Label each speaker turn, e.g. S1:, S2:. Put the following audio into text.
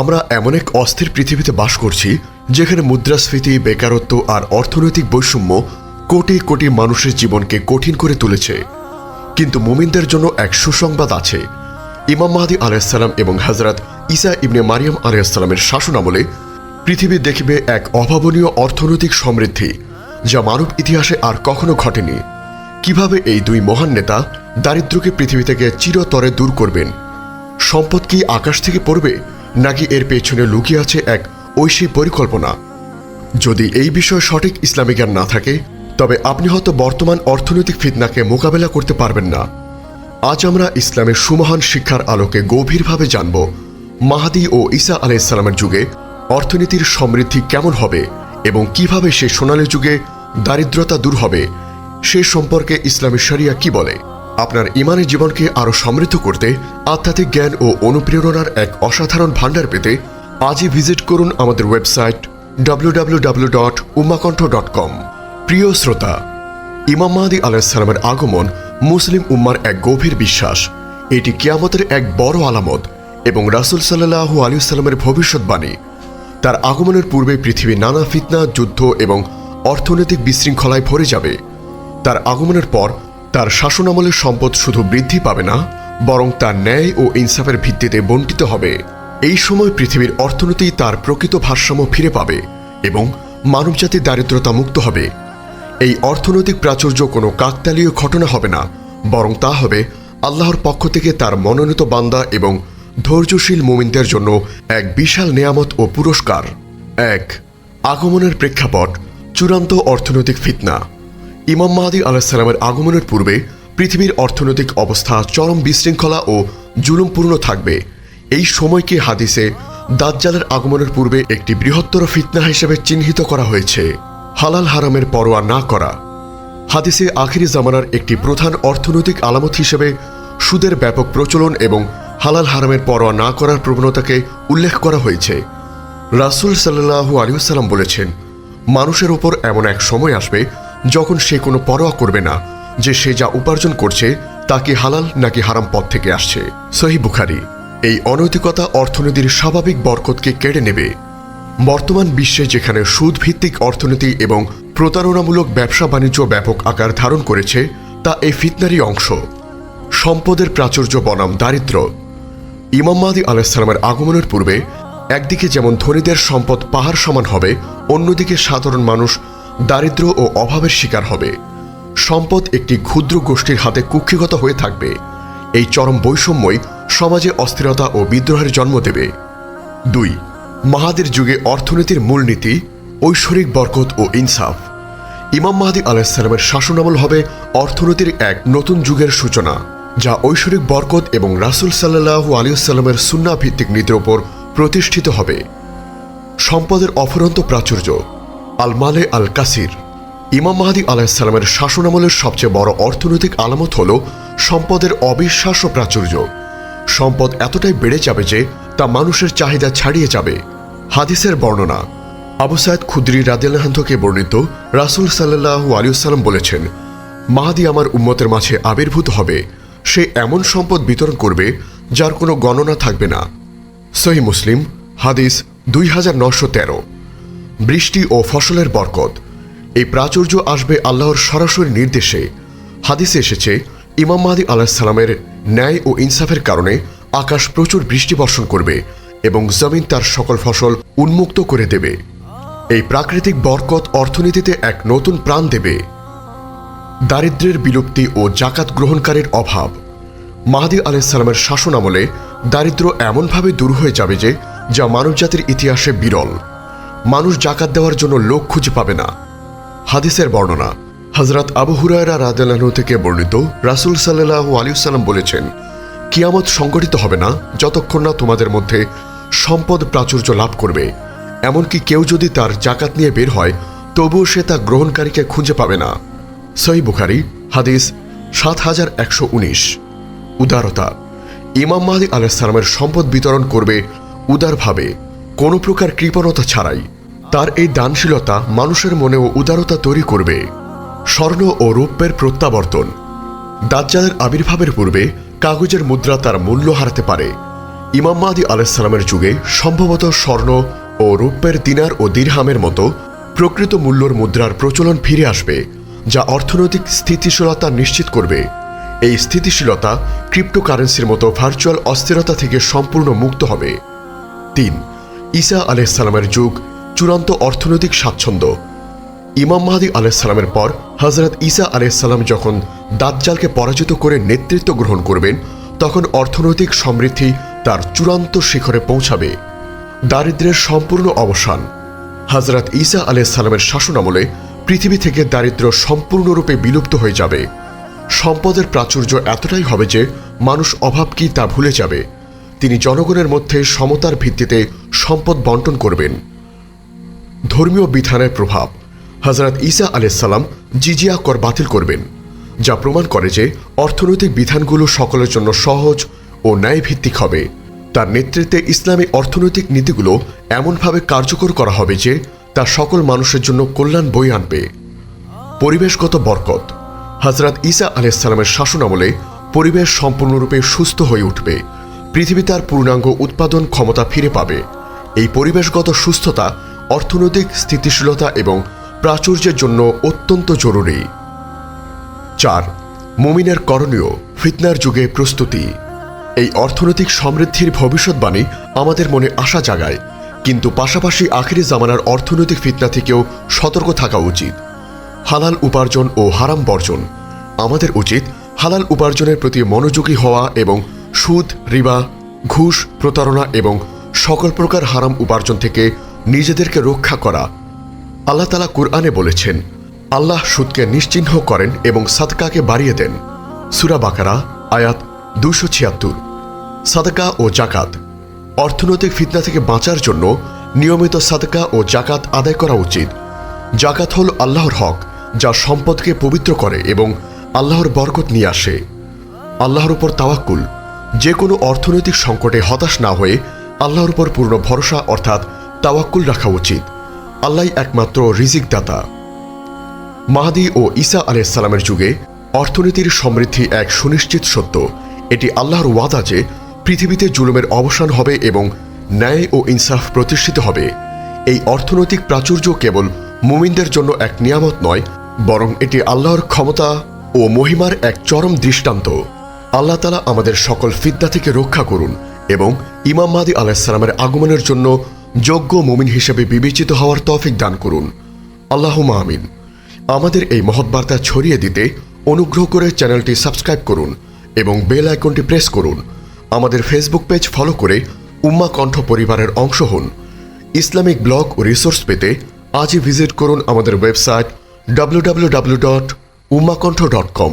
S1: আমরা এমন এক অস্থির পৃথিবীতে বাস করছি, যেখানে মুদ্রাস্ফীতি, বেকারত্ব আর অর্থনৈতিক বৈষম্য কোটি কোটি মানুষের জীবনকে কঠিন করে তুলেছে। কিন্তু মুমিনদের জন্য এক সুসংবাদ আছে। ইমাম মাহাদি আলাইসাল্লাম এবং হজরত ইসা ইবনে মারিয়াম আলাইসাল্লামের শাসনামলে পৃথিবী দেখবে এক অভাবনীয় অর্থনৈতিক সমৃদ্ধি, যা মানব ইতিহাসে আর কখনো ঘটেনি। কীভাবে এই দুই মহান নেতা দারিদ্র্যকে পৃথিবী থেকে চিরতরে দূর করবেন? সম্পদ কি আকাশ থেকে পড়বে? নাকি এর পেছনে লুকিয়ে আছে এক ঐশী পরিকল্পনা? যদি এই বিষয়ে সঠিক ইসলামী জ্ঞান না থাকে, তবে আপনি হয়তো বর্তমান অর্থনৈতিক ফিতনাকে মোকাবেলা করতে পারবেন না। আজ আমরা ইসলামের সুমহান শিক্ষার আলোকে গভীরভাবে জানব, মাহাদি ও ঈসা আলাইসালামের যুগে অর্থনীতির সমৃদ্ধি কেমন হবে এবং কীভাবে সে সোনালী যুগে দারিদ্রতা দূর হবে, সে সম্পর্কে ইসলামী শরিয়া কি বলে? আপনার ইমানের জীবনকে আরও সমৃদ্ধ করতে আধ্যাত্মিক জ্ঞান ও অনুপ্রেরণার এক অসাধারণ ভাণ্ডার পেতে আজই ভিজিট করুন আমাদের ওয়েবসাইট www.umakonto.com প্রিয় শ্রোতা, ইমাম মাহাদি আলাইসালামের আগমন মুসলিম উম্মার এক গভীর বিশ্বাস। এটি কিয়ামতের এক বড় আলামত এবং রাসুল সাল্লাহু আলিয়াল্লামের ভবিষ্যৎবাণী। তার আগমনের পূর্বে পৃথিবী নানা ফিতনা, যুদ্ধ এবং অর্থনৈতিক বিশৃঙ্খলায় ভরে যাবে। তার আগমনের পর তার শাসনামলের সম্পদ শুধু বৃদ্ধি পাবে না, বরং তার ন্যায় ও ইনসাফের ভিত্তিতে বণ্টিত হবে। এই সময় পৃথিবীর অর্থনীতি তার প্রকৃত ভারসাম্য ফিরে পাবে এবং মানবজাতি দারিদ্রতা মুক্ত হবে। এই অর্থনৈতিক প্রাচুর্য কোনো কাকতালীয় ঘটনা হবে না, বরং তা হবে আল্লাহর পক্ষ থেকে তার মনোনীত বান্দা এবং ধৈর্যশীল মুমিনদের জন্য এক বিশাল নেয়ামত ও পুরস্কার। এক, আগমনের প্রেক্ষাপট, চূড়ান্ত অর্থনৈতিক ফিতনা। ইমাম মাহাদি আলাহিসাল্লামের আগমনের পূর্বে পৃথিবীর অর্থনৈতিক অবস্থা চরম বিশৃঙ্খলা ও জুলুমপূর্ণ থাকবে। এই সময়কে হাদিসে দাজ্জালের আগমনের পূর্বে একটি বৃহত্তর ফিতনা হিসেবে চিহ্নিত করা হয়েছে। হালাল হারামের পরোয়া না করা। হাদিসে আখিরি জামানার একটি প্রধান অর্থনৈতিক আলামত হিসেবে সুদের ব্যাপক প্রচলন এবং হালাল হারামের পরোয়া না করার প্রবণতাকে উল্লেখ করা হয়েছে। রাসুল সাল্লাহু আলিউসাল্লাম বলেছেন, মানুষের ওপর এমন এক সময় আসবে যখন সে কোনো পরোয়া করবে না, যে সে যা উপার্জন করছে, তা কি হালাল নাকি হারাম পথ থেকে আসছে? সহি বুখারি। এই অনৈতিকতা অর্থনীতির স্বাভাবিক বরকতকে কেড়ে নেবে। বর্তমান বিশ্বে যেখানে সুদভিত্তিক অর্থনীতি এবং প্রতারণামূলক ব্যবসা বাণিজ্য ব্যাপক আকার ধারণ করেছে, তা এই ফিতনারই অংশ। সম্পদের প্রাচুর্য বনাম দারিদ্র ইমাম মাদি আলাইসালামের আগমনের পূর্বে, একদিকে যেমন ধনীদের সম্পদ পাহাড় সমান হবে, অন্যদিকে সাধারণ মানুষ দারিদ্র ও অভাবের শিকার হবে। সম্পদ একটি ক্ষুদ্র গোষ্ঠীর হাতে কুক্ষিগত হয়ে থাকবে। এই চরম বৈষম্যই সমাজে অস্থিরতা ও বিদ্রোহের জন্ম দেবে। দুই, মাহাদির যুগে অর্থনীতির মূলনীতি, ঐশ্বরিক বরকত ও ইনসাফ। ইমাম মাহাদি আলাহিসাল্লামের শাসনামল হবে অর্থনীতির এক নতুন যুগের সূচনা, যা ঐশ্বরিক বরকত এবং রাসুল সাল্লাহু আলিয়াল্লামের সুন্না ভিত্তিক নীতির ওপর প্রতিষ্ঠিত হবে। সম্পদের অফুরন্ত প্রাচুর্য আল মালে আল কাসির ইমাম মাহাদি আলাহিসাল্লামের শাসনামলের সবচেয়ে বড় অর্থনৈতিক আলামত হল সম্পদের অবিশ্বাস্য প্রাচুর্য। সম্পদ এতটাই বেড়ে যাবে যে তা মানুষের চাহিদা ছাড়িয়ে যাবে। হাদিসের বর্ণনা, আবু সায়দ খুদ্রি রাদিয়াল্লাহান থেকে বর্ণিত রাসুল সাল্লাহু আলিউসাল্লাম বলেছেন, মাহাদি আমার উম্মতের মাঝে আবির্ভূত হবে। সে এমন সম্পদ বিতরণ করবে যার কোনো গণনা থাকবে না। সহি মুসলিম, হাদিস দুই হাজার নশো তেরো। বৃষ্টি ও ফসলের বরকত। এই প্রাচুর্য আসবে আল্লাহর সরাসরি নির্দেশে। হাদিসে এসেছে, ইমাম মাহাদি আলাহিসাল্লামের ন্যায় ও ইনসাফের কারণে আকাশ প্রচুর বৃষ্টি বর্ষণ করবে এবং জমিন তার সকল ফসল উন্মুক্ত করে দেবে। এই প্রাকৃতিক বরকত অর্থনীতিতে এক নতুন প্রাণ দেবে। দারিদ্র্যের বিলুপ্তি ও জাকাত গ্রহণকারীর অভাব। মাহাদি আলাইসাল্লামের শাসন আমলে দারিদ্র এমনভাবে দূর হয়ে যাবে যে, যা মানবজাতির ইতিহাসে বিরল। মানুষ জাকাত দেওয়ার জন্য লোক খুঁজে পাবে না। হাদিসের বর্ণনা হজরত আবু হুরায়রা রাদেলানু থেকে বর্ণিত রাসুল সাল্লাহু আলিউসাল্লাম বলেছেন, কিয়ামত সংগঠিত হবে না যতক্ষণ না তোমাদের মধ্যে সম্পদ প্রাচুর্য লাভ করবে। এমনকি কেউ যদি তার জাকাত নিয়ে বের হয়, তবুও সে তা গ্রহণকারীকে খুঁজে পাবে না। সহি বুখারি, হাদিস সাত হাজার একশো উনিশ। উদারতা, ইমাম মাহাদি আলাইসালামের সম্পদ বিতরণ করবে উদারভাবে, কোনো প্রকার কৃপণতা ছাড়াই। তার এই দানশীলতা মানুষের মনেও উদারতা তৈরি করবে। স্বর্ণ ও রৌপ্যের প্রত্যাবর্তন। দাজ্জালের আবির্ভাবের পূর্বে কাগজের মুদ্রা তার মূল্য হারাতে পারে। ইমাম মাহাদি আলাইসাল্লামের যুগে সম্ভবত স্বর্ণ ও রৌপ্যের দিনার ও দিরহামের মতো প্রকৃত মূল্যর মুদ্রার প্রচলন ফিরে আসবে, যা অর্থনৈতিক স্থিতিশীলতা নিশ্চিত করবে। এই স্থিতিশীলতা ক্রিপ্টোকারেন্সির মতো ভার্চুয়াল অস্থিরতা থেকে সম্পূর্ণ মুক্ত হবে। তিন, ঈসা আলাইসাল্লামের যুগ চূড়ান্ত অর্থনৈতিক স্বাচ্ছন্দ্য। ইমাম মাহাদি আলাইসাল্লামের পর হজরত ঈসা আলাইসাল্লাম যখন দাজ্জালকে পরাজিত করে নেতৃত্ব গ্রহণ করবেন, তখন অর্থনৈতিক সমৃদ্ধি তার চূড়ান্ত শিখরে পৌঁছাবে। দারিদ্র্যের সম্পূর্ণ অবসান। হজরত ঈসা আলাইসাল্লামের শাসনামলে পৃথিবী থেকে দারিদ্র্য সম্পূর্ণরূপে বিলুপ্ত হয়ে যাবে। সম্পদের প্রাচুর্য এতটাই হবে যে মানুষ অভাব কি তা ভুলে যাবে। তিনি জনগণের মধ্যে সমতার ভিত্তিতে সম্পদ বন্টন করবেন। ধর্মীয় বিধানের প্রভাব হজরত ঈসা আলাইসাল্লাম জিজিয়া কর বাতিল করবেন, যা প্রমাণ করে যে অর্থনৈতিক বিধানগুলো সকলের জন্য সহজ ও ন্যায়ভিত্তিক হবে। তার নেতৃত্বে ইসলামী অর্থনৈতিক নীতিগুলো এমনভাবে কার্যকর করা হবে যে তা সকল মানুষের জন্য কল্যাণ বই আনবে। পরিবেশগত বরকত হজরত ঈসা আলাইসাল্লামের শাসনামলে পরিবেশ সম্পূর্ণরূপে সুস্থ হয়ে উঠবে। পৃথিবী তার পূর্ণাঙ্গ উৎপাদন ক্ষমতা ফিরে পাবে। এই পরিবেশগত সুস্থতা অর্থনৈতিক স্থিতিশীলতা এবং প্রাচুর্যের জন্য অত্যন্ত জরুরি। চার, মুমিনের করণীয়, ফিতনার যুগে প্রস্তুতি। এই অর্থনৈতিক সমৃদ্ধির ভবিষ্যৎবাণী আমাদের মনে আশা জাগায়, কিন্তু পাশাপাশি আখিরি জামানার অর্থনৈতিক ফিতনা থেকেও সতর্ক থাকা উচিত। হালাল উপার্জন ও হারাম বর্জন। আমাদের উচিত হালাল উপার্জনের প্রতি মনোযোগী হওয়া এবং সুদ, রিবা, ঘুষ, প্রতারণা এবং সকল প্রকার হারাম উপার্জন থেকে নিজেদেরকে রক্ষা করা। আল্লাহ তালা কুরআনে বলেছেন, আল্লাহ সুদকে নিশ্চিহ্ন করেন এবং সাদকাকে বাড়িয়ে দেন। সুরা বাকারা, আয়াত দুশো ছিয়াত্তর। সাদকা ও জাকাত অর্থনৈতিক ফিতনা থেকে বাঁচার জন্য নিয়মিত সাদকা ও জাকাত আদায় করা উচিত। জাকাত হল আল্লাহর হক, যা সম্পদকে পবিত্র করে এবং আল্লাহর বরকত নিয়ে আসে। আল্লাহর উপর তাওয়াক্কুল। যে কোনো অর্থনৈতিক সংকটে হতাশ না হয়ে আল্লাহর উপর পূর্ণ ভরসা অর্থাৎ তাওয়াক্কুল রাখা উচিত। আল্লাহ একমাত্র রিজিক দাতা মাহাদি ও ঈসা আলাইসাল্লামের যুগে অর্থনীতির সমৃদ্ধি এক সুনিশ্চিত সত্য। এটি আল্লাহর ওয়াদা যে পৃথিবীতে জুলুমের অবসান হবে এবং ন্যায় ও ইনসাফ প্রতিষ্ঠিত হবে। এই অর্থনৈতিক প্রাচুর্য কেবল মুমিনদের জন্য এক নিয়ামত নয়, বরং এটি আল্লাহর ক্ষমতা ও মহিমার এক চরম দৃষ্টান্ত। আল্লাহ তালা আমাদের সকল ফিদ্যা থেকে রক্ষা করুন এবং ইমাম মাদি আলাহিসাল্লামের আগমনের জন্য যোগ্য মুমিন হিসেবে বিবেচিত হওয়ার তৌফিক দান করুন। আল্লাহ আমিন। আমাদের এই মহৎ বার্তা ছড়িয়ে দিতে অনুগ্রহ করে চ্যানেলটি সাবস্ক্রাইব করুন এবং বেল আইকনটি প্রেস করুন। আমাদের ফেসবুক পেজ ফলো করে উম্মা কণ্ঠ পরিবারের অংশ হন। ইসলামিক ব্লগ ও রিসোর্স পেতে আজই ভিজিট করুন আমাদের website W W W dot উম্মাকণ্ঠ dot কম